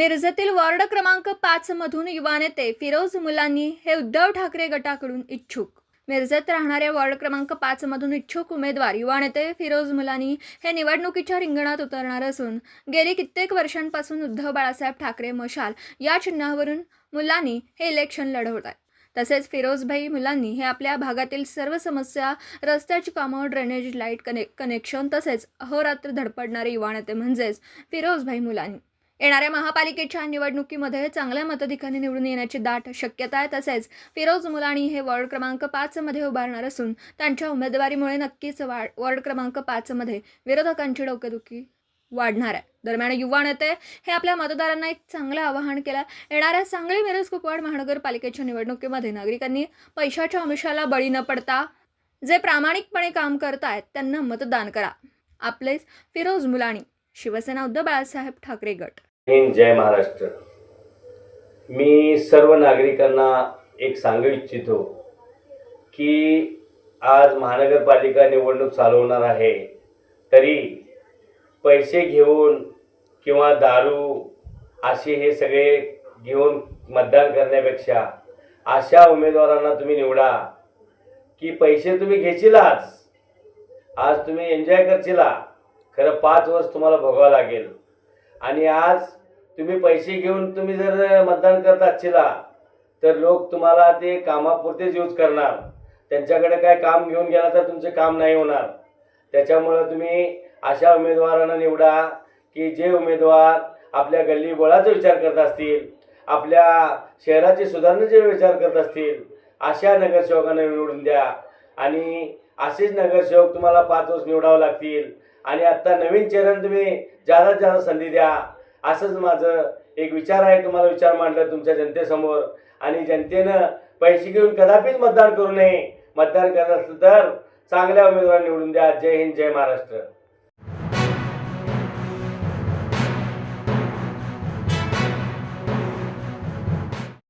मिरजेतील वॉर्ड क्रमांक पाच मधून युवा नेते फिरोज मुलांनी हे उद्धव ठाकरे गटाकडून इच्छुक. मिरजेत राहणाऱ्या वॉर्ड क्रमांक पाच मधून इच्छुक उमेदवार युवा नेते फिरोज मुलानी हे निवडणुकीच्या रिंगणात उतरणार असून गेली कित्येक वर्षांपासून उद्धव बाळासाहेब ठाकरे मशाल या चिन्हावरून मुलांनी हे इलेक्शन लढवत आहेत तसेच फिरोजभाई मुलांनी हे आपल्या भागातील सर्व समस्या रस्त्याची कामं ड्रेनेज लाइट कने कनेक्शन तसेच अहोरात्र धडपडणारे युवा नेते म्हणजेच फिरोजभाई मुलांनी. येणाऱ्या महापालिकेच्या निवडणुकीमध्ये चांगल्या मताधिकाने निवडून येण्याची दाट शक्यता आहे. तसेच फिरोज मुलाणी हे वॉर्ड क्रमांक पाचमध्ये उभारणार असून त्यांच्या उमेदवारीमुळे नक्कीच वा वॉर्ड क्रमांक पाचमध्ये विरोधकांची डोकेदुखी वाढणार आहे. दरम्यान युवा नेते हे आपल्या मतदारांना एक चांगलं आवाहन केलं. येणाऱ्या सांगली मिरज कुपवाड महानगरपालिकेच्या निवडणुकीमध्ये नागरिकांनी पैशाच्या आमिषाला बळी न पडता जे प्रामाणिकपणे काम करतायत त्यांना मतदान करा. आपलेच फिरोज मुलाणी शिवसेना उद्धव बाळासाहेब ठाकरे गट. हिंद जय महाराष्ट्र. मी सर्व नागरिकांना एक सांगू इच्छितो की आज महानगरपालिका निवडणूक चालवणार आहे तरी पैसे घेऊन किंवा दारू असे हे सगळे घेऊन मतदान करण्यापेक्षा अशा उमेदवारांना तुम्ही निवडा की पैसे तुम्ही घेशीलाच आज. तुम्ही एन्जॉय करशीला. खरं पाच वर्ष तुम्हाला भोगावं लागेल. आणि आज तुम्ही पैसे घेऊन तुम्ही जर मतदान करत असशिला तर लोक तुम्हाला ते कामापुरतेच यूज करणार. त्यांच्याकडे काय काम घेऊन गेला तर तुमचे काम नाही होणार. त्याच्यामुळं तुम्ही अशा उमेदवारांना निवडा की जे उमेदवार आपल्या गल्ली बोळाचा विचार करत असतील आपल्या शहराचे सुधारणेचे विचार करत असतील अशा नगरसेवकांना निवडून द्या. आणि असेच नगरसेवक तुम्हाला पाच वर्ष निवडावं लागतील. आणि आत्ता नवीन चेहऱ्यानं तुम्ही जादा जादा संधी द्या. असंच माझं एक विचार आहे तुम्हाला विचार मांडला तुमच्या जनतेसमोर. आणि जनतेनं पैसे घेऊन कदापिच मतदान करू नये. मतदान करत असलं तर चांगल्या उमेदवार निवडून द्या. जय हिंद जय महाराष्ट्र.